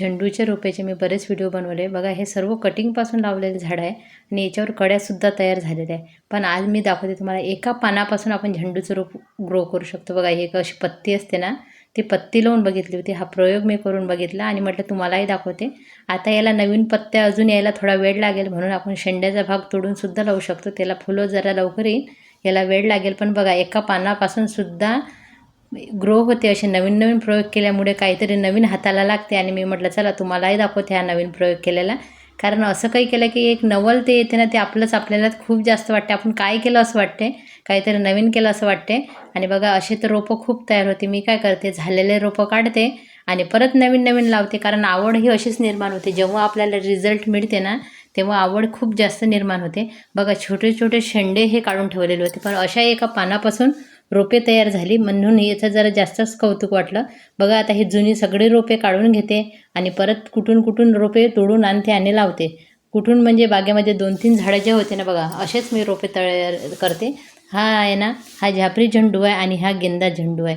झेंडूच्या रोपेचे मी बरेच व्हिडिओ बनवले. बघा हे सर्व कटिंगपासून लावलेलं झाड आहे आणि याच्यावर कड्यासुद्धा तयार झालेल्या आहे पण आज मी दाखवते तुम्हाला एका पानापासून आपण झेंडूचं रोप ग्रो करू शकतो. बघा एक अशी पत्ती असते ना ती पत्ती लावून बघितली होती. हा प्रयोग मी करून बघितला आणि म्हटलं तुम्हालाही दाखवते. आता याला नवीन पत्त्या अजून यायला थोडा वेळ लागेल म्हणून आपण शेंड्याचा भाग तोडूनसुद्धा लावू शकतो. त्याला फुलं जरा लवकर येईल याला वेळ लागेल. पण बघा एका पानापासूनसुद्धा ग्रो होते असे नवीन नवीन प्रयोग केल्यामुळे काहीतरी नवीन हाताला लागते. आणि मी म्हटलं चला तुम्हालाही दाखवते हा नवीन प्रयोग केलेला. कारण असं काही केलं की एक नवल ते येते ना ते आपलंच आपल्याला खूप जास्त वाटते. आपण काय केलं असं वाटते? काहीतरी नवीन केलं असं वाटते. आणि बघा असे तर रोपं खूप तयार होते. मी काय करते? झालेले रोपं काढते आणि परत नवीन नवीन लावते. कारण आवड ही अशीच निर्माण होते. जेव्हा आपल्याला रिझल्ट मिळते ना तेव्हा आवड खूप जास्त निर्माण होते. बघा छोटे छोटे शेंडे हे काढून ठेवलेले होते. पण अशा एका पानापासून रोपे तयार झाली. म्हणून याचं जरा जास्तच कौतुक वाटलं. बघा आता ही जुनी सगळी रोपे काढून घेते आणि परत कुठून कुठून रोपे तोडून आणते आणि लावते. कुठून म्हणजे बागेमध्ये दोन तीन झाडं जे होते ना बघा असेच मी रोपे तयार करते. हा आहे ना हा झापरी झेंडू आहे आणि हा गेंदा झेंडू आहे.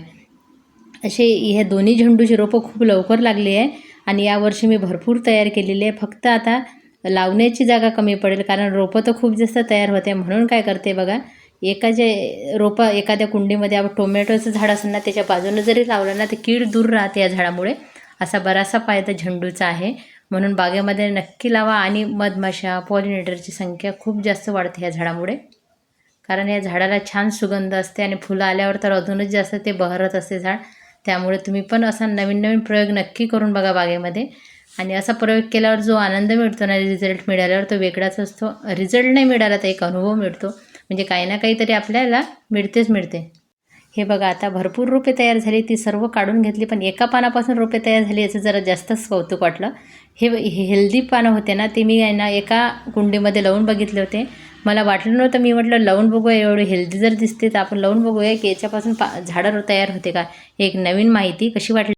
असे ह्या दोन्ही झेंडूची रोपं खूप लवकर लागली आहे आणि यावर्षी मी भरपूर तयार केलेली आहे. फक्त आता लावण्याची जागा कमी पडेल कारण रोपं तर खूप जास्त तयार होते. म्हणून काय करते बघा एका जे रोपं एखाद्या कुंडीमध्ये आपण टोमॅटोचं झाड असेल ना त्याच्या बाजूनं जरी लावलं ना ते कीड दूर राहते या झाडामुळे. असा बराचसा फायदा झेंडूचा आहे. म्हणून बागेमध्ये नक्की लावा आणि मधमाशा पॉलिनेटरची संख्या खूप जास्त वाढते ह्या झाडामुळे. कारण या झाडाला छान सुगंध असते आणि फुलं आल्यावर तर अजूनच जास्त ते बहरत असते झाड. त्यामुळे तुम्ही पण असा नवीन नवीन प्रयोग नक्की करून बघा बागेमध्ये. आणि असा प्रयोग केल्यावर जो आनंद मिळतो ना रिझल्ट मिळाल्यावर तो वेगळाच असतो. रिझल्ट नाही मिळाला तर एक अनुभव मिळतो. म्हणजे काही ना काहीतरी आपल्याला मिळतेच मिळते. हे बघा आता भरपूर रोपे तयार झाली ती सर्व काढून घेतली पण एका पानापासून रोपे तयार झाली याचं जरा जास्तच कौतुक वाटलं. हे हे हेल्दी पानं होते ना ते मी आहे ना एका कुंडीमध्ये लावून बघितले होते. मला वाटलं नव्हतं मी म्हटलं लावून बघूया एवढे हेल्दी जर दिसते तर आपण लावून बघूया की याच्यापासून पा झाडं तयार होते का? एक नवीन माहिती कशी वाटली?